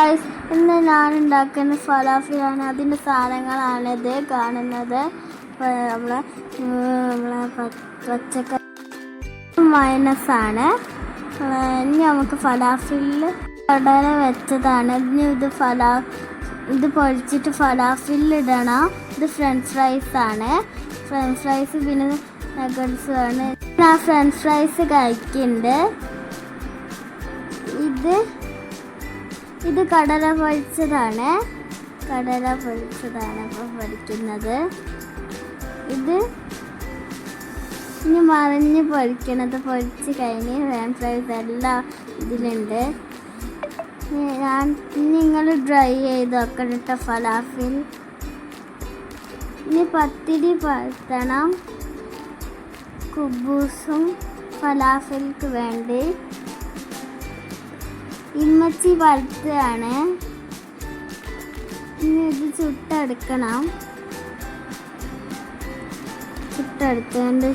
Guys ഇന്ന് ഞാൻ ഉണ്ടാക്കുന്ന ഫലാഫിലാണ് അതിന്റെ സാധനങ്ങളാണ് ഇത് കാണുന്നത്. നമ്മളെ നമ്മളെ പച്ചക്കറി പച്ചക്കറി മൈനസാണ് ഇനി നമുക്ക് ഫലാഫിൽ കടല വെച്ചതാണ്. ഇനി ഇത് ഫലാ ഇത് പൊഴിച്ചിട്ട് ഫലാഫിൽ ഇടണം. ഇത് ഫ്രഞ്ച് ഫ്രൈസ് ആണ്. ഫ്രഞ്ച് ഫ്രൈസ് പിന്നെ നഗറ്റ്സ് ആണ്. ഞാൻ ഫ്രഞ്ച് ഫ്രൈസ് കഴിക്കുന്നുണ്ട് ഇത് ഇത് കടല പൊരിച്ചതാണ്. കടല പൊരിച്ചതാണ് ഇപ്പോൾ പൊരിക്കുന്നത്. ഇത് ഇനി മറിഞ്ഞ് പൊരിക്കണത് പൊരിച്ച് കഴിഞ്ഞ് വേം ഫ്രൈസ് എല്ലാം ഇതിലുണ്ട്. ഞാൻ നിങ്ങൾ ഡ്രൈ ചെയ്ത് കേട്ടോ ഫലാഫിൽ ഇനി പത്തിരി പരത്തണം. കുബൂസും ഫലാഫിൽക്ക് വേണ്ടി. ഇമ്മച്ചി വറുത്തതാണ് ഇനി ഇത് ചുട്ടെടുക്കണം. ചുട്ടെടുത്തതിന്റെ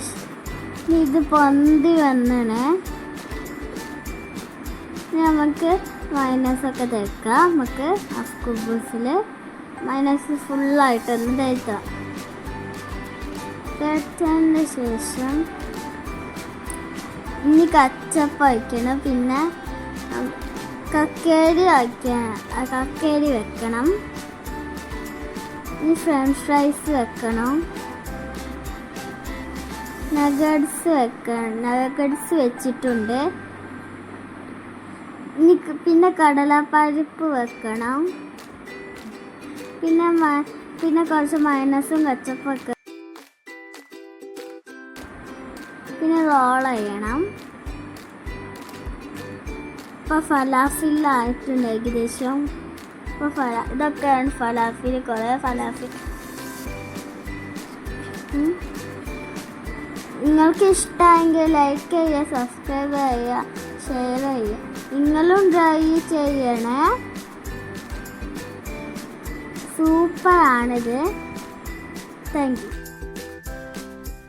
ഇത് പൊന്തി വന്നാണ് നമുക്ക് മൈനസൊക്കെ തേക്കാം. നമുക്ക് ആ കുബൂസിൽ മൈനസ് ഫുള്ളായിട്ടൊന്ന് തേക്കാം. തേച്ചതിന്റെ ശേഷം ഇനി കച്ചപ്പ് വയ്ക്കണം. പിന്നെ കക്കേരി വയ്ക്കാൻ കക്കേരി വെക്കണം. ഈ ഫ്രഞ്ച് ഫ്രൈസ് വെക്കണം. നഗഡ്സ് വെക്കണം. നഗഡ്സ് വെച്ചിട്ടുണ്ട്. ഇനി പിന്നെ കടലപ്പരിപ്പ് വെക്കണം. പിന്നെ പിന്നെ കുറച്ച് മൈനസും കച്ചപ്പൊക്കെ. പിന്നെ റോൾ ചെയ്യണം. ഇപ്പോൾ ഫലാഫിലായിട്ടുണ്ട് ഏകദേശം. ഇപ്പോൾ ഫല ഇതൊക്കെയാണ് ഫലാഫിൽ കുറേ ഫലാഫിൽ നിങ്ങൾക്ക് ഇഷ്ടമെങ്കിൽ ലൈക്ക് ചെയ്യുക സബ്സ്ക്രൈബ് ചെയ്യുക ഷെയർ ചെയ്യുക. നിങ്ങളും ട്രൈ ചെയ്യണേ. സൂപ്പറാണിത് താങ്ക് യു